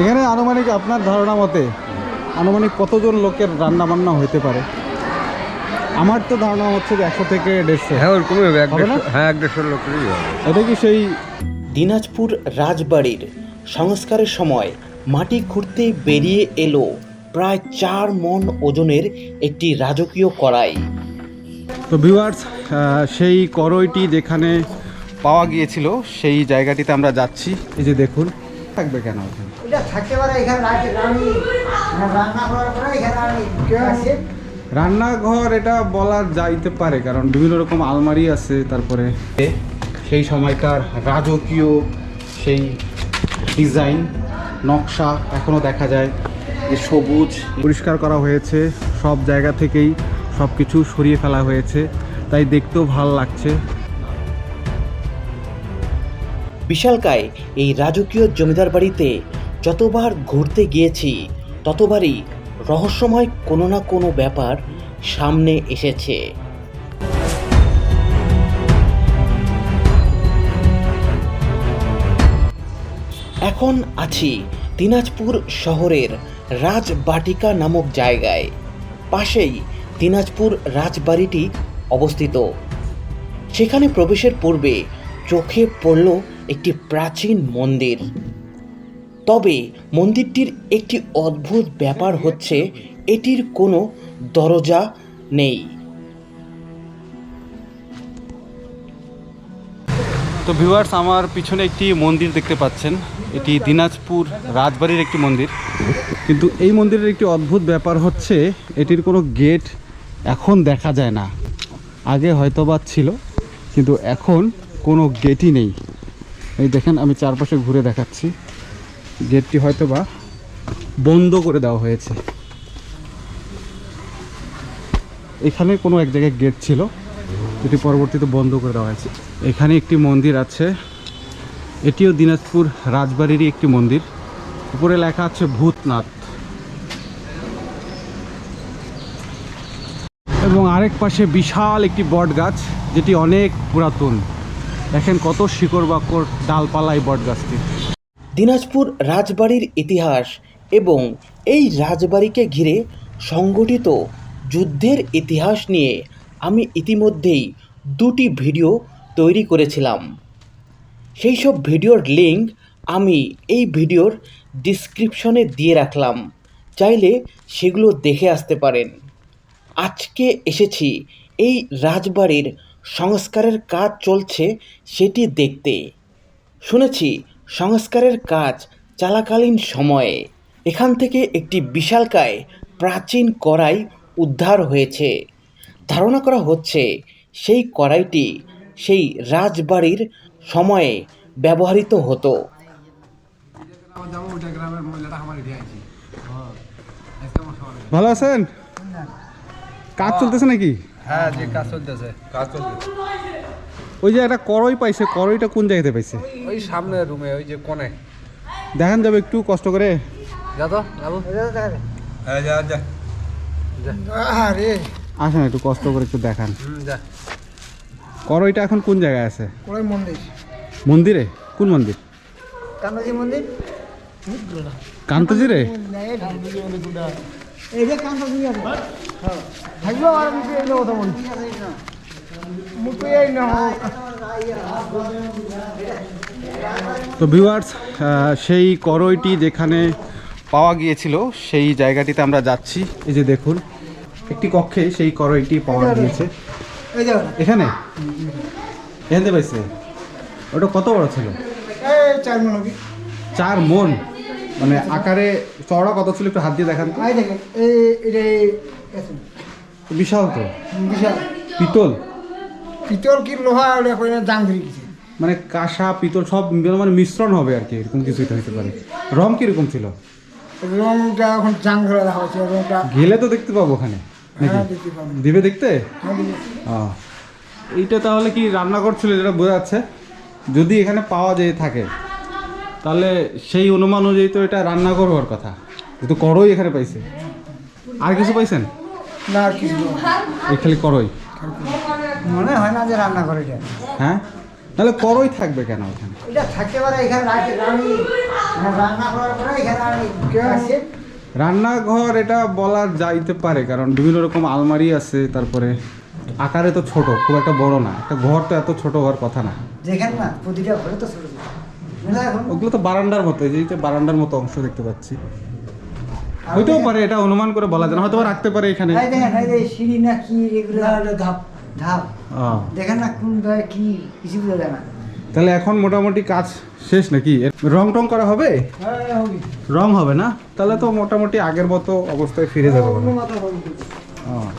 এখানে আনুমানিক আপনার ধারণা মতে আনুমানিক কতজন লোকের রান্না বান্না হইতে পারে? আমার তো ধারণা হচ্ছে যে একশো থেকে দেড়শো। হ্যাঁ ওরকমই হবে হ্যাঁ এক দেড়শো লোকেরই হবে। এটা কি সেই দিনাজপুর রাজবাড়ির সংস্কারের সময় মাটি খুঁড়তে বেরিয়ে এলো প্রায় চার মন ওজনের একটি রাজকীয় কড়াই। তো ভিউয়ার্স সেই করইটি যেখানে পাওয়া গিয়েছিল সেই জায়গাটিতে আমরা যাচ্ছি। এই যে দেখুন থাকবে কেন ওখানে? এটা থাকতে পারে এখানে রাখি রানি। রান্না করার পরে এখানে রানি। আছে? রান্নাঘর এটা বলা যাইতে পারে কারণ বিভিন্ন রকম আলমারি আছে তারপরে। সেই সময়কার রাজকীয় সেই ডিজাইন নকশা এখনও দেখা যায়। যে সবুজ পরিষ্কার করা হয়েছে সব জায়গা থেকেই সব কিছু সরিয়ে ফেলা হয়েছে তাই দেখতেও ভালো লাগছে। বিশালকায় এই রাজকীয় জমিদার বাড়িতে যতবার ঘুরতে গিয়েছি, ততবারই রহস্যময় কোনো না কোনো ব্যাপার সামনে এসেছে। এখন আছি দিনাজপুর শহরের রাজবাটিকা নামক জায়গায়। পাশেই দিনাজপুর রাজবাড়িটি অবস্থিত। সেখানে প্রবেশের পূর্বে চোখে পড়ল একটি প্রাচীন মন্দির। তবে মন্দিরটির একটি অদ্ভুত ব্যাপার হচ্ছে, এটির কোনো দরজা নেই। তো ভিউয়ার্স আমার পিছনে একটি মন্দির দেখতে পাচ্ছেন। এটি দিনাজপুর রাজবাড়ির একটি মন্দির। কিন্তু এই মন্দিরের একটি অদ্ভুত ব্যাপার হচ্ছে, এটির কোনো গেট এখন দেখা যায় না। আগে হয়তো বা ছিল, কিন্তু এখন কোনো গেটই নেই। এই দেখেন, আমি চারপাশে ঘুরে দেখাচ্ছি। গেটটি হয়তো বা বন্ধ করে দেওয়া হয়েছে। এখানে কোনো এক জায়গায় গেট ছিল এটি পরবর্তীতে বন্ধ করে দেওয়া হয়েছে। এখানে একটি মন্দির আছে, এটিও দিনাজপুর রাজবাড়িরই একটি মন্দির। উপরে লেখা আছে ভূতনাথ। এবং আরেক পাশে বিশাল একটি বট গাছ যেটি অনেক পুরাতন। দেখেন কত শিকড় বাকর ডালপালা এই বট গাছটি দিনাজপুর রাজবাড়ির ইতিহাস এবং এই রাজবাড়িকে ঘিরে সংগঠিত যুদ্ধের ইতিহাস নিয়ে আমি ইতিমধ্যেই দুটি ভিডিও তৈরি করেছিলাম। সেই সব ভিডিওর লিঙ্ক আমি এই ভিডিওর ডিসক্রিপশনে দিয়ে রাখলাম। চাইলে সেগুলো দেখে আসতে পারেন। আজকে এসেছি এই রাজবাড়ির সংস্কারের কাজ চলছে সেটি দেখতে। শুনেছি সংস্কারের কাজ চলাকালীন সময়ে। এখান থেকে একটি বিশালকায় প্রাচীন কড়াই উদ্ধার হয়েছে। ধারণা করা হচ্ছে সেই কড়াইটি সেই রাজবাড়ির সময়ে ব্যবহৃত হতো। ভালো আছেন? কাজ চলতেছে নাকি? হ্যাঁ যে কাজ চলতেছে। কাজ চলতেছে। ওই যে একটা করই পাইছে করইটা কোন জায়গাতে পাইছে? ওই সামনে রুমে ওই যে কোণে। দেখান যাবে একটু কষ্ট করে। যা তো যাব হ্যাঁ যা যা। আরে। আসেন একটু কষ্ট করে একটু দেখান। যা। করইটা এখন কোন জায়গায় আছে? কোলাই মন্দির। মন্দিরে? কোন মন্দির? কান্দাজি মন্দির? কান্তজিরে? এই যে কান্দাজি আছে। হ্যাঁ। থাকব আর কথা বলি না হোক। তো ভিউয়ার্স সেই করইটি যেখানে পাওয়া গিয়েছিল সেই জায়গাটিতে আমরা যাচ্ছি। এই যে দেখুন একটি কক্ষে সেই করইটি পাওয়া গিয়েছে। এখানে? এখানে পাইছে? ওটা কত বড় ছিল? চার মনে চার মন। মানে আকারে চওড়া কত ছিল? একটু হাত দিয়ে দেখান। বিশাল তো? বিশাল। পিতল? পিতল কি লোহা ওটা কই না জাং মানে কাঁসা পিতল সব মানে মিশ্রণ হবে আর কি এরকম কিছু হতে পারে। রং কীরকম ছিল? রংটা এখন জাং ধরে দেখা হচ্ছে রংটা গেলে তো দেখতে পাবো ওখানে হ্যাঁ দিবে দেখতে? হ্যাঁ, এইটা তাহলে কি রান্নাঘর ছিল যেটা বোঝা যাচ্ছে? যদি এখানে পাওয়া যায় থাকে তাহলে সেই অনুমান অনুযায়ী তো এটা রান্নাঘর হওয়ার কথা। কিন্তু করই এখানে পাইছে। আর কিছু পাইছেন? না আর কিছু এই খালি করই। মনে হয় না যে রান্না করে এটা। হ্যাঁ? তাহলে করই থাকবে কেন ওখানে? এটা থাকতে পারে এখানে রানী মানে রান্না করার পরে এখানে রানী আসে। রান্নাঘর এটা বলা যাইতে পারে কারণ বিভিন্ন রকম আলমারি আছে তারপরে আকারে তো ছোট খুব একটা বড় না। একটা ঘর তো এত ছোট হওয়ার কথা না। যেখানে না প্রতিটা ঘরে তো ছোট ওগুলো তো বারান্দার মতো এই যে বারান্দার মতো অংশ দেখতে পাচ্ছি। হইতেও পারে এটা অনুমান করে বলা যায় না হয়তো বা রাখতে পারে এখানে। সিঁড়ি না কি এগুলো ধাপ। ধাপ। দেখেন না কোন কি কিছু বোঝা যায় না। তাহলে এখন মোটামুটি কাজ শেষ নাকি? রং টং করা হবে? হ্যাঁ, হবে। রং হবে না? তাহলে তো মোটামুটি আগের মতো অবস্থায় ফিরে যাবে। হয়।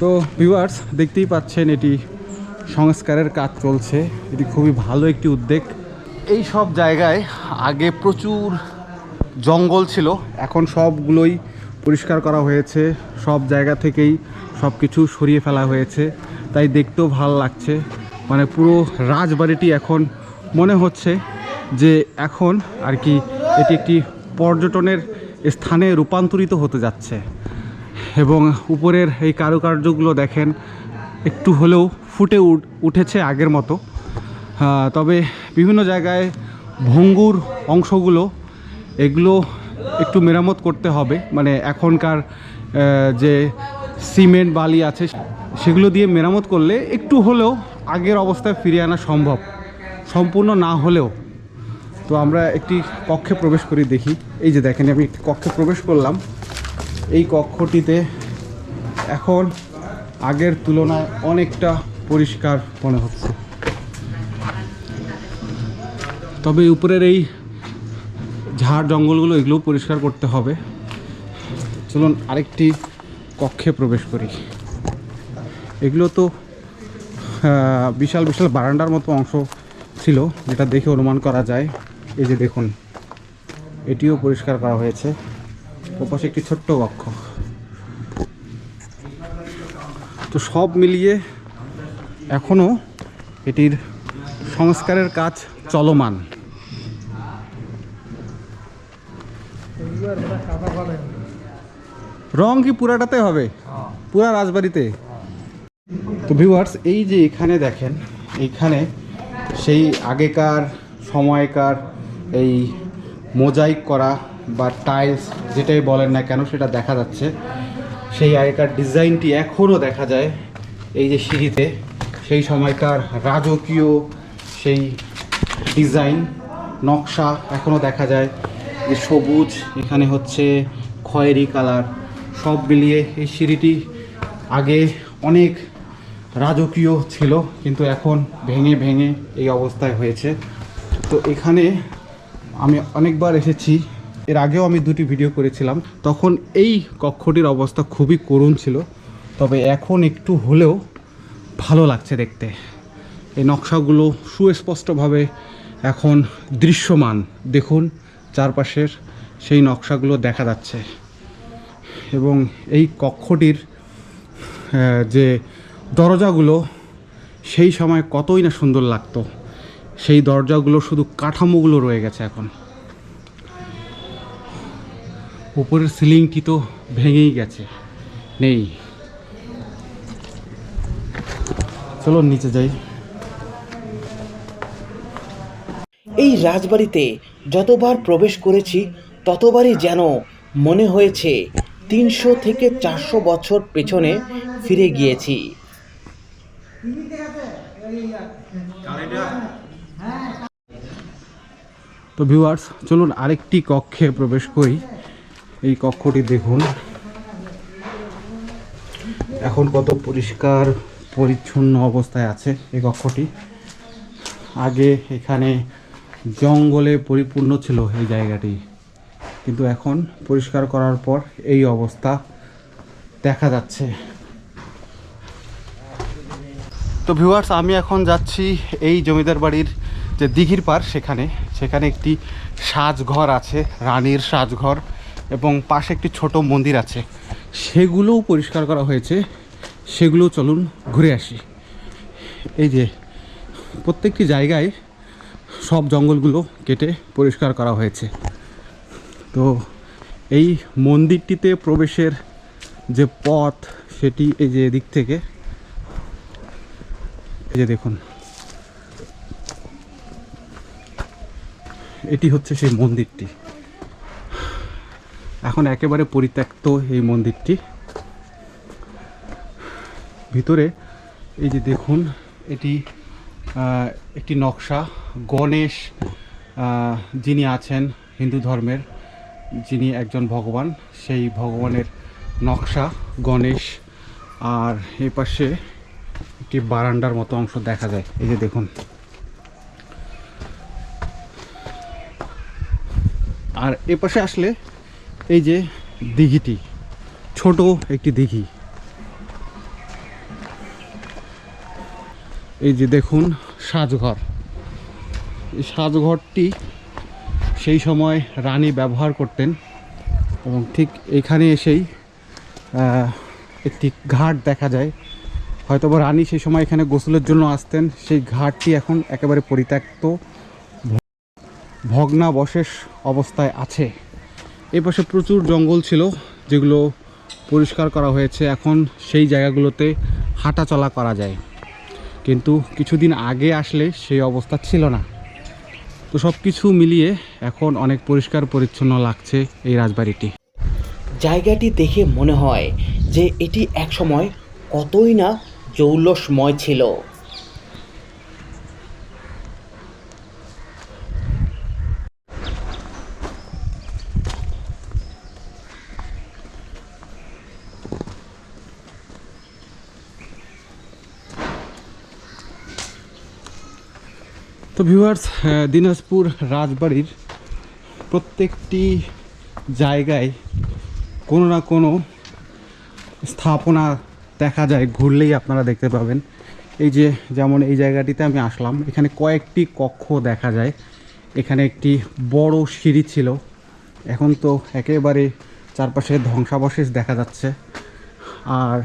তো ভিউয়ার্স দেখতেই পাচ্ছেন এটি সংস্কারের কাজ চলছে। এটি খুবই ভালো একটি উদ্যোগ। এই সব জায়গায় আগে প্রচুর জঙ্গল ছিল। এখন সবগুলোই পরিষ্কার করা হয়েছে। সব জায়গা থেকেই সব কিছু সরিয়ে ফেলা হয়েছে। তাই দেখতেও ভালো লাগছে। মানে পুরো রাজবাড়িটি এখন মনে হচ্ছে যে এখন আর কি এটি একটি পর্যটনের স্থানে রূপান্তরিত হতে যাচ্ছে। এবং উপরের এই কারুকার্যগুলো দেখেন, একটু হলেও ফুটে উঠ- উঠেছে আগের মতো। তবে বিভিন্ন জায়গায় ভঙ্গুর অংশগুলো, এগুলো একটু মেরামত করতে হবে। মানে এখনকার যে সিমেন্ট বালি আছে, সেগুলো দিয়ে মেরামত করলে একটু হলেও আগের অবস্থায় ফিরিয়ে আনা সম্ভব। সম্পূর্ণ না হলেও। তো আমরা একটি কক্ষে প্রবেশ করি, দেখি। এই যে দেখেন, আমি একটি কক্ষে প্রবেশ করলাম। এই কক্ষটিতে এখন আগের তুলনায় অনেকটা পরিষ্কার মনে হচ্ছে। তবে উপরের এই ঝাড় জঙ্গলগুলো এগুলোও পরিষ্কার করতে হবে। চলুন আরেকটি কক্ষে প্রবেশ করি। এগুলো তো বিশাল বিশাল বারান্দার মতো অংশ ছিল, যেটা দেখে অনুমান করা যায়। এই যে দেখুন, এটিও পরিষ্কার করা হয়েছে। ওপাশে একটি ছোট্ট কক্ষ। তো সব মিলিয়ে এখনও এটির সংস্কারের কাজ চলমান। রং কি পুরাটাতে হবে? পুরা রাজবাড়িতে? তো ভিউয়ার্স এই যে এখানে দেখেন এইখানে সেই আগেকার সময়কার এই মোজাইক করা বা টাইলস যেটাই বলেন না কেন সেটা দেখা যাচ্ছে। সেই আগেকার ডিজাইনটি এখনও দেখা যায় এই যে সিঁড়িতে। সেই সময়কার রাজকীয় সেই ডিজাইন নকশা এখনও দেখা যায়। যে সবুজ এখানে হচ্ছে খয়েরি কালার। সব মিলিয়ে এই সিঁড়িটি আগে অনেক রাজকীয় ছিল, কিন্তু এখন ভেঙে ভেঙে এই অবস্থায় হয়েছে। তো এখানে আমি অনেকবার এসেছি। এর আগেও আমি দুটি ভিডিও করেছিলাম। তখন এই কক্ষটির অবস্থা খুবই করুণ ছিল। তবে এখন একটু হলেও ভালো লাগছে দেখতে। এই নকশাগুলো সুস্পষ্টভাবে এখন দৃশ্যমান। দেখুন, চারপাশের সেই নকশাগুলো দেখা যাচ্ছে। এবং এই কক্ষটির যে দরজাগুলো, সেই সময় কতই না সুন্দর লাগতো। সেই দরজাগুলো শুধু কাঠামোগুলো রয়ে গেছে এখন। উপরের সিলিংটি তো ভেঙেই গেছে। নেই। চলো নিচে যাই। এই রাজবাড়িতে যতবার প্রবেশ করেছি, ততবারই যেন মনে হয়েছে তিনশো থেকে চারশো বছর পেছনে ফিরে গিয়েছি। তো ভিউয়ার্স চলুন আরেকটি কক্ষে প্রবেশ করি। এই কক্ষটি দেখুন। এখন কত পরিষ্কার, পরিচ্ছন্ন অবস্থায় আছে এই কক্ষটি। আগে এখানে জঙ্গলে পরিপূর্ণ ছিল এই জায়গাটি। কিন্তু এখন পরিষ্কার করার পর এই অবস্থা দেখা যাচ্ছে। তো ভিউয়ার্স আমি এখন যাচ্ছি এই জমিদার বাড়ির যে দিঘির পার সেখানে। সেখানে একটি সাজঘর আছে, রানীর সাজঘর, এবং পাশে একটি ছোট মন্দির আছে। সেগুলোও পরিষ্কার করা হয়েছে। সেগুলো চলুন ঘুরে আসি। এই যে প্রত্যেকটি জায়গায় সব জঙ্গলগুলো কেটে পরিষ্কার করা হয়েছে। তো এই মন্দিরটিতে প্রবেশের যে পথ সেটি এই যে এদিক থেকে, এই যে দেখুন। এটি হচ্ছে সেই মন্দিরটি। এখন একেবারে পরিত্যক্ত এই মন্দিরটি। ভিতরে এই যে দেখুন, এটি একটি নকশা। গণেশ যিনি আছেন হিন্দু ধর্মের যিনি একজন ভগবান, সেই ভগবানের নকশা গণেশ। আর এই পাশে একটি বারান্দার মতো অংশ দেখা যায়। এই যে দেখুন। আর এ পাশে আসলে এই যে দিঘিটি, ছোট একটি দিঘি। এই যে দেখুন, সাজঘর। এই সাজঘরটি সেই সময় রানী ব্যবহার করতেন এবং ঠিক এখানে এসেই একটি ঘাট দেখা যায়। হয়তো বা রানী সেই সময় এখানে গোসলের জন্য আসতেন। সেই ঘাটটি এখন একেবারে পরিত্যক্ত। ভগ্নাবশেষ অবস্থায় আছে। এই পাশে প্রচুর জঙ্গল ছিল, যেগুলো পরিষ্কার করা হয়েছে। এখন সেই জায়গাগুলোতে হাঁটা চলা করা যায়। কিন্তু কিছুদিন আগে আসলে সেই অবস্থা ছিল না। তো সব কিছু মিলিয়ে এখন অনেক পরিষ্কার পরিচ্ছন্ন লাগছে এই রাজবাড়িটি। জায়গাটি দেখে মনে হয় যে এটি একসময় কতই না জৌলসময় ছিল। তো ভিউয়ার্স দিনাজপুর রাজবাড়ির প্রত্যেকটি জায়গায় কোনো না কোনো স্থাপনা দেখা যায়, ঘুরলেই আপনারা দেখতে পাবেন। এই যে যেমন এই জায়গাটিতে আমি আসলাম, এখানে কয়েকটি কক্ষ দেখা যায়। এখানে একটি বড় সিঁড়ি ছিল। এখন তো একেবারে চারপাশে ধ্বংসাবশেষ দেখা যাচ্ছে। আর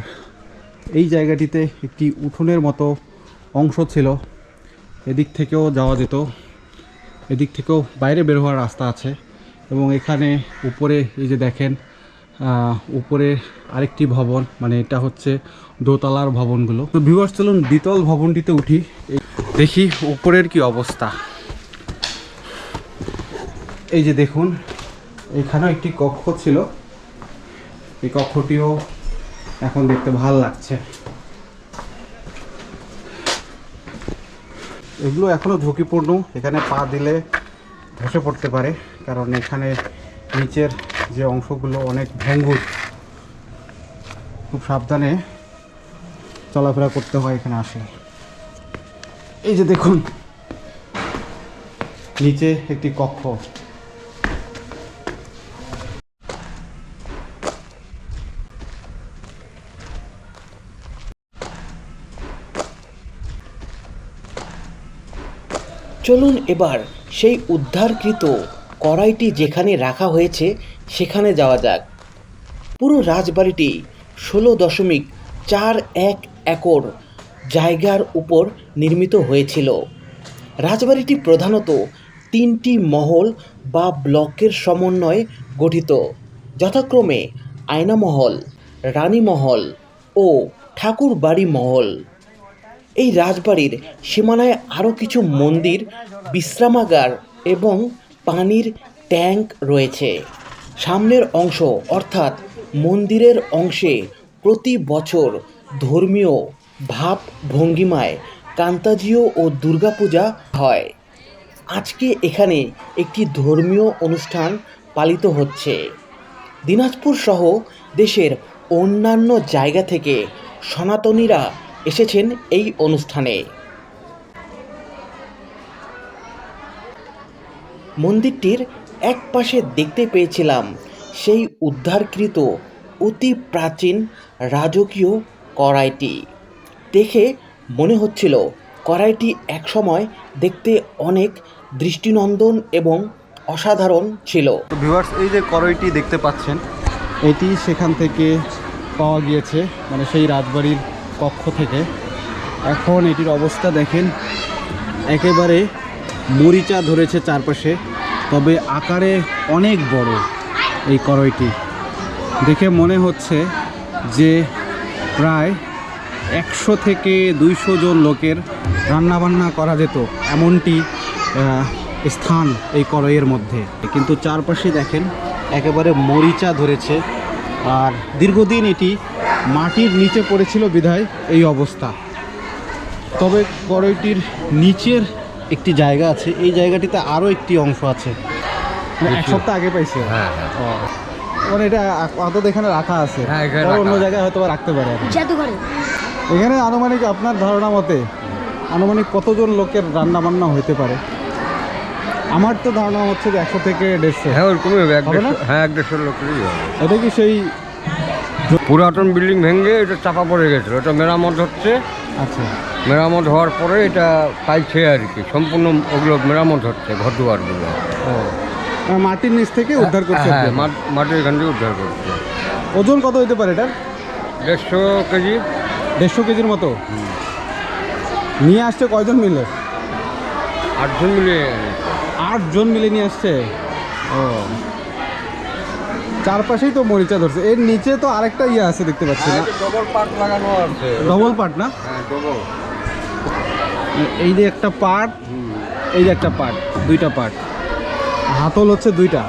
এই জায়গাটিতে একটি উঠোনের মতো অংশ ছিল। এদিক থেকেও যাওয়া যেত। এদিক থেকেও বাইরে বের হওয়ার রাস্তা আছে এবং এখানে উপরে এই যে দেখেন উপরে আরেকটি ভবন মানে এটা হচ্ছে দোতলার ভবনগুলো। তো ভিউয়ার্স চলুন দ্বিতল ভবনটিতে উঠি। দেখি উপরের কি অবস্থা। এই যে দেখুন, এখানেও একটি কক্ষ ছিল। এই কক্ষটিও এখন দেখতে ভালো লাগছে। এগুলো এখনও ঝুঁকিপূর্ণ। এখানে পা দিলে ধসে পড়তে পারে, কারণ এখানে নিচের যে অংশগুলো অনেক ভঙ্গুর। খুব সাবধানে চলাফেরা করতে হয় এখানে আসে এই যে দেখুন, নিচে একটি কক্ষ। চলুন এবার সেই উদ্ধারকৃত কড়াইটি যেখানে রাখা হয়েছে সেখানে যাওয়া যাক। পুরো রাজবাড়িটি ষোলো দশমিক চার এক একর জায়গার উপর নির্মিত হয়েছিল। রাজবাড়িটি প্রধানত তিনটি মহল বা ব্লকের সমন্বয়ে গঠিত। যথাক্রমে আয়নামহল, রানীমহল ও ঠাকুরবাড়ি মহল। এই রাজবাড়ির সীমানায় আরও কিছু মন্দির, বিশ্রামাগার এবং পানির ট্যাঙ্ক রয়েছে। সামনের অংশ, অর্থাৎ মন্দিরের অংশে, প্রতি বছর ধর্মীয় ভাব ভঙ্গিমায় কান্তাজিও ও দুর্গাপূজা হয়। আজকে এখানে একটি ধর্মীয় অনুষ্ঠান পালিত হচ্ছে। দিনাজপুর সহ দেশের অন্যান্য জায়গা থেকে সনাতনীরা এসেছেন এই অনুষ্ঠানে। মন্দিরটির এক পাশে দেখতে পেয়েছিলাম সেই উদ্ধারকৃত অতি প্রাচীন রাজকীয় কড়াইটি। দেখে মনে হচ্ছিল কড়াইটি একসময় দেখতে অনেক দৃষ্টিনন্দন এবং অসাধারণ ছিল। ভিউয়ার্স, এই যে কড়াইটি দেখতে পাচ্ছেন, এটি সেখান থেকে পাওয়া গিয়েছে মানে সেই রাজবাড়ির কক্ষ থেকে। এখন এটির অবস্থা দেখেন, একেবারে মরিচা ধরেছে চারপাশে, তবে আকারে অনেক বড় এই কড়াইটি দেখে মনে হচ্ছে যে প্রায় একশো থেকে দুইশো জন লোকের রান্নাবান্না করা যেত, এমনটি স্থান এই করইয়ের মধ্যে। কিন্তু চারপাশে দেখেন, একেবারে মরিচা ধরেছে, আর দীর্ঘদিন এটি মাটির নিচে পড়েছিল বিধায় এই অবস্থা। তবে করইটির নিচের একটি জায়গা আছে এই জায়গাটিতে আরও একটি অংশ আছে। মানে এক সপ্তাহ আগে পাইছে। হ্যাঁ হ্যাঁ। মানে এটা আপাতত এখানে রাখা আছে। হ্যাঁ, অন্য জায়গায় হয়তো বা রাখতে পারে। এখানে আনুমানিক আপনার ধারণা মতে আনুমানিক কতজন লোকের রান্না বান্না হইতে পারে? আমার তো ধারণা হচ্ছে যে একশো থেকে দেড়শো। হ্যাঁ ওরকমই হবে। হ্যাঁ এক দেড়শো লোকেরই হবে। এটা কি সেই পুরাতন বিল্ডিং ভেঙে এটা চাপা পড়ে গেছিল। এটা মেরামত হচ্ছে। আচ্ছা। মেরামত হওয়ার পরে এটা পাইছে আর কি। সম্পূর্ণ ওগুলো মেরামত হচ্ছে ঘর দুয়ারগুলো মানে মাটির নিচ থেকে উদ্ধার করছে হ্যাঁ মাটির এখান থেকে উদ্ধার করছে। ওজন কত হইতে পারে এটা দেড়শো কেজি। দেড়শো কেজির মতো? নিয়ে আসছে কয়জন মিলে? আটজন মিলে। আটজন মিলে নিয়ে আসছে? ও। চারপাশেই তো মরিচা ধরছে। এর নিচে তো আরেকটা ইয়ে আছে দেখতে পাচ্ছি না। ডবল পার্ট লাগানো আছে ডবল পার্ট না? হ্যাঁ ডবল এই যে একটা পার্ট এই যে একটা পার্ট দুইটা পার্ট হাতল হচ্ছে দুইটা।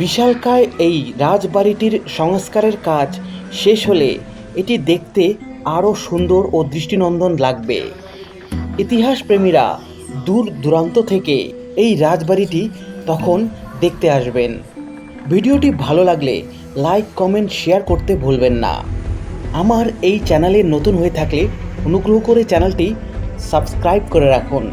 বিশালকায় এই রাজবাড়িটির সংস্কারের কাজ শেষ হলে এটি দেখতে আরও সুন্দর ও দৃষ্টিনন্দন লাগবে। ইতিহাস প্রেমীরা দূর দূরান্ত থেকে এই রাজবাড়িটি তখন দেখতে আসবেন। ভিডিওটি ভালো লাগলে লাইক, কমেন্ট, শেয়ার করতে ভুলবেন না। আমার এই চ্যানেলে নতুন হয়ে থাকলে অনুগ্রহ করে চ্যানেলটি সাবস্ক্রাইব করে রাখুন।